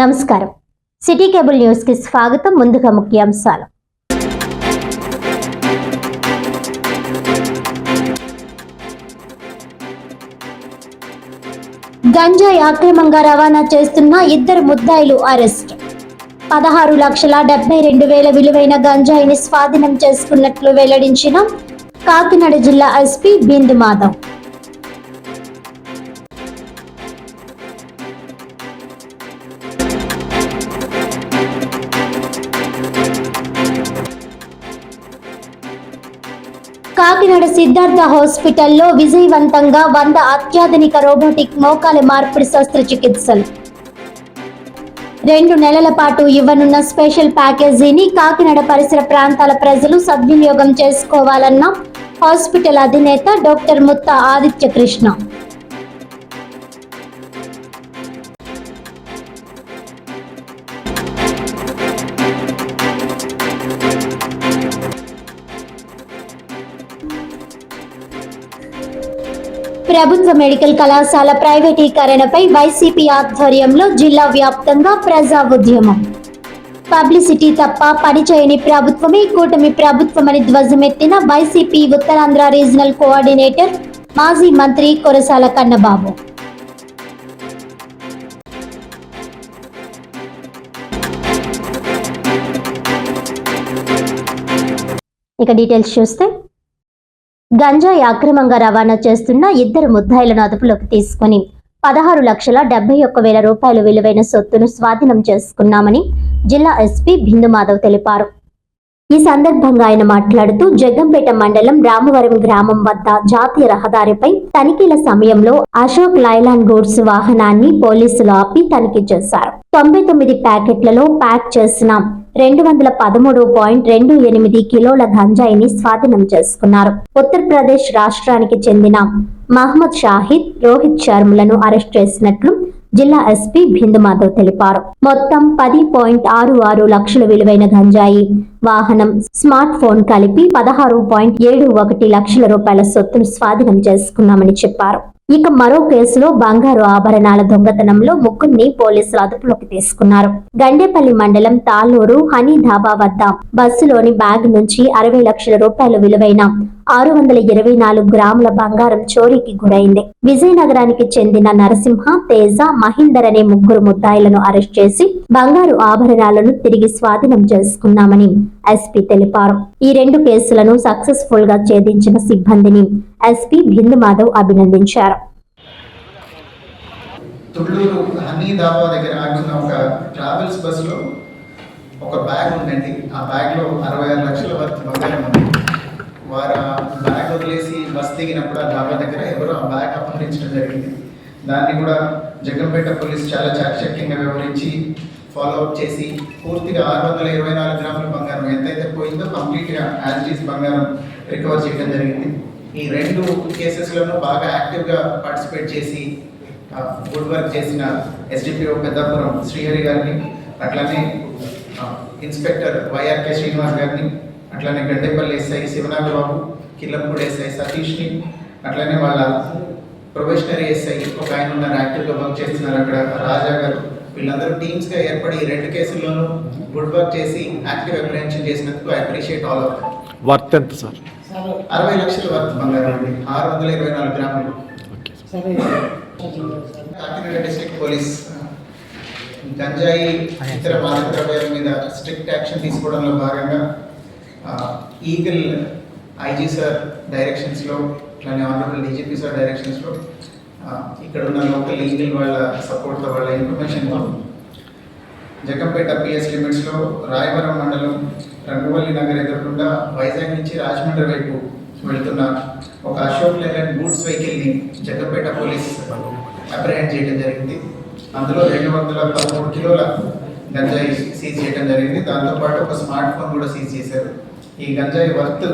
నమస్కారం. City cable న్యూస్కి స్వాగతం. ముందుగా ముఖ్యాంశాలు. గంజాయి అక్రమంగా రవాణా చేస్తున్న ఇద్దరు ముద్దాయిలు అరెస్ట్. పదహారు లక్షల డెబ్బై రెండు వేల విలువైన గంజాయిని స్వాధీనం చేసుకున్నట్లు వెల్లడించిన కాకినాడ జిల్లా ఎస్పీ బిందు మాధవ్. కాకినాడ సిద్ధార్థ హాస్పిటల్లో విజయవంతంగా వంద అత్యాధునిక రోబోటిక్ మోకాలి మార్పిడి శస్త్రచికిత్సలు. రెండు నెలల పాటు ఇవ్వనున్న స్పెషల్ ప్యాకేజీని కాకినాడ పరిసర ప్రాంతాల ప్రజలు సద్వినియోగం చేసుకోవాలన్న హాస్పిటల్ అధినేత డాక్టర్ ముత్త ఆదిత్య కృష్ణ. ప్రభుత్వ మెడికల్ కళాశాల ప్రైవేటీకరణపై వైసీపీ ఆధ్వర్యంలో జిల్లా వ్యాప్తంగా ప్రజా ఉద్యమం. పబ్లిసిటీ తప్ప పనిచేయని ప్రభుత్వమే కూటమి ప్రభుత్వమని ధ్వజమెత్తిన వైసీపీ ఉత్తరాంధ్ర రీజనల్ కోఆర్డినేటర్ మాజీ మంత్రి కొరసాల కన్నబాబు. ఇక డీటెయిల్స్ చూస్తే గంజాయి అక్రమంగా రవాణా చేస్తున్న ఇద్దరు ముద్దాయిలను అదుపులోకి తీసుకుని పదహారు లక్షల డెబ్బై ఒక్క వేల రూపాయల విలువైన సొత్తును స్వాధీనం చేసుకున్నామని జిల్లా ఎస్పీ బిందు మాధవ్ తెలిపారు. ఈ సందర్భంగా ఆయన మాట్లాడుతూ జగ్గంపేట మండలం రామవరం గ్రామం వద్ద జాతీయ రహదారిపై తనిఖీల సమయంలో అశోక్ లైలాన్ గూడ్స్ వాహనాన్ని పోలీసులు ఆపి తనిఖీ చేశారు. తొంభై తొమ్మిది ప్యాకెట్లలో ప్యాక్ చేసిన. రెండు వందల పదమూడు పాయింట్ రెండు ఎనిమిది కిలోల గంజాయిని స్వాధీనం చేసుకున్నారు. ఉత్తరప్రదేశ్ రాష్ట్రానికి చెందిన మహమ్మద్ షాహిద్ రోహిత్ శర్మలను అరెస్ట్ చేసినట్లు జిల్లా ఎస్పీ బిందు మాధవ్ తెలిపారు. మొత్తం పది పాయింట్ ఆరు ఆరు లక్షల విలువైన గంజాయి వాహనం స్మార్ట్ ఫోన్ కలిపి పదహారు పాయింట్ ఏడు ఒకటి లక్షల రూపాయల సొత్తును స్వాధీనం చేసుకున్నామని చెప్పారు. ఇక మరో కేసులో బంగారు ఆభరణాల దొంగతనంలో ముగ్గురిని పోలీసులు అదుపులోకి తీసుకున్నారు. గండేపల్లి మండలం తాలూరు హనీ ధాబా వద్ద బస్సులోని బ్యాగ్ నుంచి అరవై లక్షల రూపాయలు విలువైన ఆరు వందల ఇరవై నాలుగు గ్రాముల బంగారం చోరీకి గురైంది. విజయనగరానికి చెందిన నరసింహ తేజ మహీందర్ అనే ముగ్గురు ముద్దాయిలను అరెస్ట్ చేసి బంగారు ఆభరణాలను తిరిగి స్వాధీనం చేసుకున్నామని ఎస్పీ తెలిపారు. ఈ రెండు కేసులను సక్సెస్ఫుల్గా ఛేదించిన సిబ్బందిని ఎస్పీ బిందు మాధవ్ అభినందించారు. తుళ్ళూరు హనీ దాబా దగ్గర ఆగుతున్న ఒక ట్రావెల్స్ బస్సులో ఒక బ్యాగ్ ఉందండి. ఆ బ్యాగ్లో అరవై ఆరు లక్షల వరకు బంగారం ఉంది. వదిలేసి బస్ దిగినప్పుడు ఆ డాబా దగ్గర ఎవరో ఆ బ్యాగ్ అపహరించడం జరిగింది. దాన్ని కూడా జగ్గంపేట పోలీస్ చాలా చాకచక్యంగా వివరించి ఫాలో అప్ చేసి పూర్తిగా ఆరు వందల ఇరవై నాలుగు గ్రాముల బంగారం ఎంతైతే పోయిందో కంప్లీట్గా యాజిటీస్ బంగారం రికవర్ చేయడం జరిగింది. ఈ రెండు కేసెస్లను బాగా యాక్టివ్గా పార్టిసిపేట్ చేసి గుడ్ వర్క్ చేసిన ఎస్డిపిఓ పెద్దాపురం శ్రీహరి గారిని అట్లానే ఇన్స్పెక్టర్ వైఆర్కే శ్రీనివాస్ గారిని అట్లానే గడ్డేపల్లి ఎస్ఐ శివనాథ్ బాబు కిల్లంపూడి ఎస్ఐ సతీష్ని అట్లానే వాళ్ళ ప్రొఫెషనరీ ఎస్ఐ ఒక ఆయన ఉన్నారు యాక్టివ్గా వర్క్ చేస్తున్నారు అక్కడ. రాజా గారు వీళ్ళందరూ టీమ్స్గా ఏర్పడి ఈ రెండు కేసుల్లోనూ గుడ్ వర్క్ చేసి యాక్టివ్ అప్రిహెన్షన్ చేసినందుకు I appreciate all of worth ఎంత సార్ అరవై లక్షల వర్త్ బంగారం అండి. ఆరు వందల ఇరవై నాలుగు గ్రాములు. కాకినాడ డిస్ట్రిక్ట్ పోలీస్ గంజాయి ఇతర మాదక ద్రవ్యాల మీద స్ట్రిక్ట్ యాక్షన్ తీసుకోవడంలో భాగంగా ఈగల్ ఐజీ సార్ డైరెక్షన్స్లో అట్లానే ఆనరబుల్ డీజీపీ సార్ డైరెక్షన్స్లో ఇక్కడ ఉన్న లోకల్ లీగల్ వాళ్ళ సపోర్ట్తో వాళ్ళ ఇన్ఫర్మేషన్ జగంపేట పిఎస్ లిమిట్స్లో రాయవరం మండలం రంగవల్లి నగర్ ఎదురకుండా వైజాగ్ నుంచి రాజమండ్రి వైపు వెళ్తున్న ఒక అశోక్ లేలాండ్ గూడ్స్ వెహికల్ని జగంపేట పోలీస్ అప్రహెండ్ చేయడం జరిగింది. అందులో రెండు వందల పదమూడు కిలోల గంజాయి సీజ్ చేయడం జరిగింది. దాంతోపాటు ఒక స్మార్ట్ ఫోన్ కూడా సీజ్ చేశారు. ఈ గంజాయి వర్త్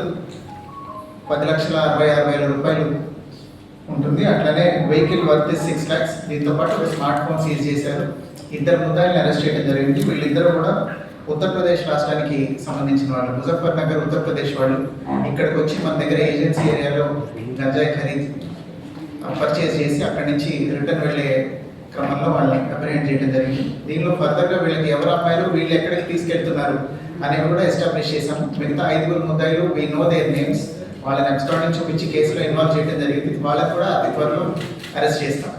పది లక్షల అరవై ఆరు వేల రూపాయలు ఉంటుంది. అట్లనే వెహికల్ వర్త్ సిక్స్ ల్యాక్స్ దీంతో పాటు ఒక స్మార్ట్ ఫోన్ సీజ్ చేశారు. ఇద్దరు ముద్దాయిల్ని అరెస్ట్ చేయడం జరిగింది. వీళ్ళిద్దరూ కూడా ఉత్తరప్రదేశ్ రాష్ట్రానికి సంబంధించిన వాళ్ళు. ముజఫర్ నగర్ ఉత్తరప్రదేశ్ వాళ్ళు. ఇక్కడికి వచ్చి మన దగ్గర ఏజెన్సీ ఏరియాలో గంజాయి ఖరీదు పర్చేస్ చేసి అక్కడి నుంచి రిటర్న్ వెళ్ళే క్రమంలో వాళ్ళని అప్రిహెండ్ చేయడం జరిగింది. దీనిలో ఫర్దర్గా వీళ్ళకి ఎవరు అమ్మాయిలు వీళ్ళు ఎక్కడికి తీసుకెళ్తున్నారు అనేవి కూడా ఎస్టాబ్లిష్ చేశాం. మిగతా ఐదుగురు ముద్దాయిలు వీ నో దేర్ నేమ్స్ వాళ్ళని అబ్స్టాండింగ్ చూపించి కేసులో ఇన్వాల్వ్ చేయడం జరిగింది. వాళ్ళకు కూడా అతి త్వరలో అరెస్ట్ చేస్తాం.